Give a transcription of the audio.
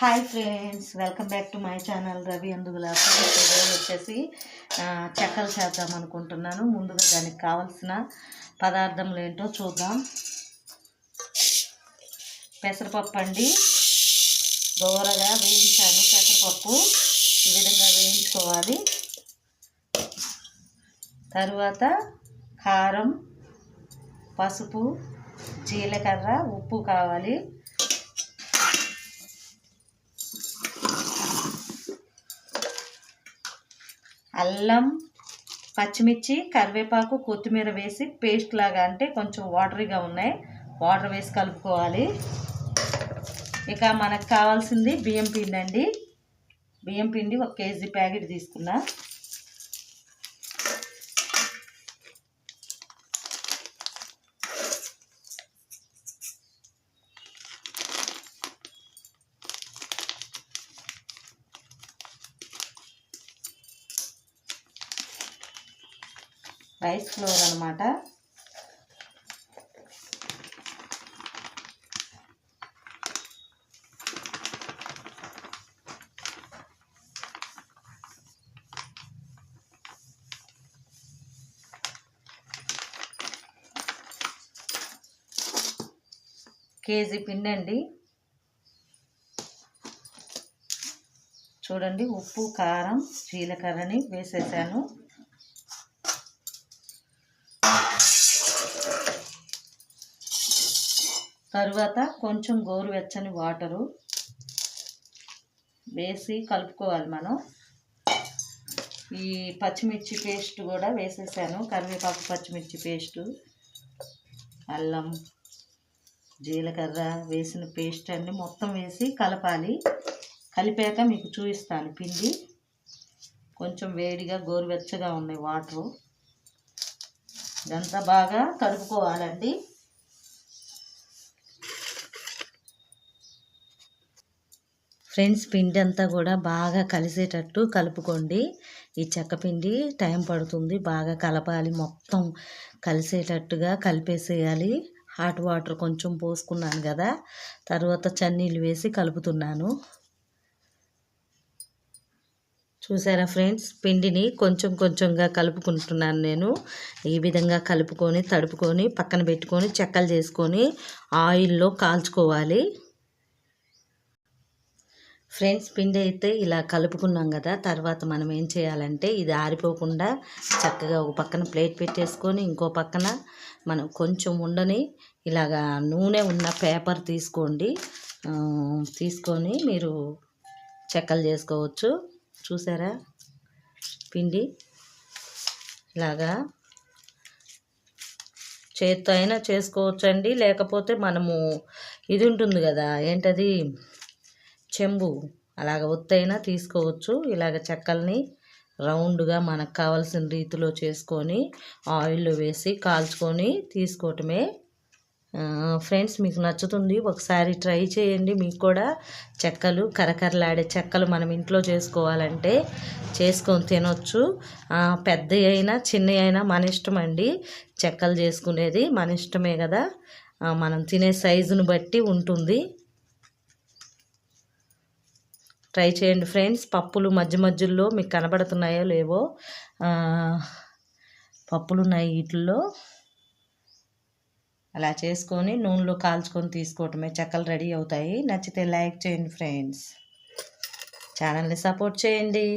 Hi friends welcome back to my channel Ravi Andugula వచ్చేసి చెక్కలు చేద్దాం అనుకుంటున్నాను. ముందుగా దానికి కావాల్సిన పదార్థములు ఏంటో చూద్దాం. పెసరపప్పు అండి. దూరగా వేయించాను. పెసరపప్పు ఈ విధంగా వేయించుకోవాలి. తరువాత కారం పసుపు జీలకర్ర ఉప్పు కావాలి. అల్లం పచ్చిమిర్చి కరివేపాకు కొత్తిమీర వేసి పేస్ట్ లాగా అంటే కొంచెం వాటరీగా ఉన్నాయి. వాటర్ వేసి కలుపుకోవాలి. ఇక మనకు కావాల్సింది బియ్యం పిండి అండి బియ్యం పిండి ఒక కేజీ ప్యాకెట్ తీసుకున్నా. రైస్ ఫ్లోర్ అనమాట కేజీ పిండి అండి. చూడండి ఉప్పు కారం జీలకర్రని వేసేసాను. తరువాత కొంచెం గోరువెచ్చని వాటరు వేసి కలుపుకోవాలి మనం. ఈ పచ్చిమిర్చి పేస్ట్ కూడా వేసేసాను. కరివేపాకు పచ్చిమిర్చి పేస్టు అల్లం జీలకర్ర వేసిన పేస్ట్ అన్ని మొత్తం వేసి కలపాలి. కలిపాక మీకు చూపిస్తాను పిండి. కొంచెం వేడిగా గోరువెచ్చగా ఉన్నాయి వాటరు. ఇదంతా బాగా కలుపుకోవాలండి. ఫ్రెండ్స్ పిండి అంతా కూడా బాగా కలిసేటట్టు కలుపుకోండి. ఈ చెక్క పిండి టైం పడుతుంది బాగా కలపాలి మొత్తం కలిసేటట్టుగా కలిపేసేయాలి. హాట్ వాటర్ కొంచెం పోసుకున్నాను కదా తర్వాత చన్నీళ్ళు వేసి కలుపుతున్నాను. చూసారా ఫ్రెండ్స్ పిండిని కొంచెం కొంచెంగా కలుపుకుంటున్నాను నేను. ఈ విధంగా కలుపుకొని తడుపుకొని పక్కన పెట్టుకొని చెక్కలు చేసుకొని ఆయిల్లో కాల్చుకోవాలి. ఫ్రెండ్స్ పిండి అయితే ఇలా కలుపుకున్నాం కదా తర్వాత మనం ఏం చేయాలంటే ఇది ఆరిపోకుండా చక్కగా ఒక పక్కన ప్లేట్ పెట్టేసుకొని ఇంకో పక్కన మనం కొంచెం ఉండని ఇలాగా నూనె ఉన్న పేపర్ తీసుకోండి. తీసుకొని మీరు చెక్కలు చేసుకోవచ్చు. చూసారా? పిండి ఇలాగా చేత్తో అయినా చేసుకోవచ్చండి. లేకపోతే మనము ఇది ఉంటుంది కదా ఏంటది? చెంబు. అలాగ ఒత్తైనా తీసుకోవచ్చు. ఇలాగ చెక్కల్ని రౌండ్గా మనకు కావాల్సిన రీతిలో చేసుకొని ఆయిల్లో వేసి కాల్చుకొని తీసుకోవటమే. ఫ్రెండ్స్ మీకు నచ్చుతుంది. ఒకసారి ట్రై చేయండి. మీకు కూడా చెక్కలు కరకరలాడే చెక్కలు మనం ఇంట్లో చేసుకోవాలంటే చేసుకొని తినొచ్చు. పెద్ద పెద్దవి అయినా చిన్నవి అయినా మన ఇష్టం అండి. చెక్కలు చేసుకునేది మన ఇష్టమే కదా. మనం తినే సైజును బట్టి ఉంటుంది. ట్రై చేయండి ఫ్రెండ్స్. పప్పులు మధ్య మధ్యలో మీకు కనబడుతున్నాయో లేవో పప్పులు ఉన్నాయి వీటిల్లో. అలా చేసుకొని నూనెలో కాల్చుకొని తీసుకోవటమే. చెక్కలు రెడీ అవుతాయి. నచ్చితే లైక్ చేయండి ఫ్రెండ్స్. ఛానల్ని సపోర్ట్ చేయండి.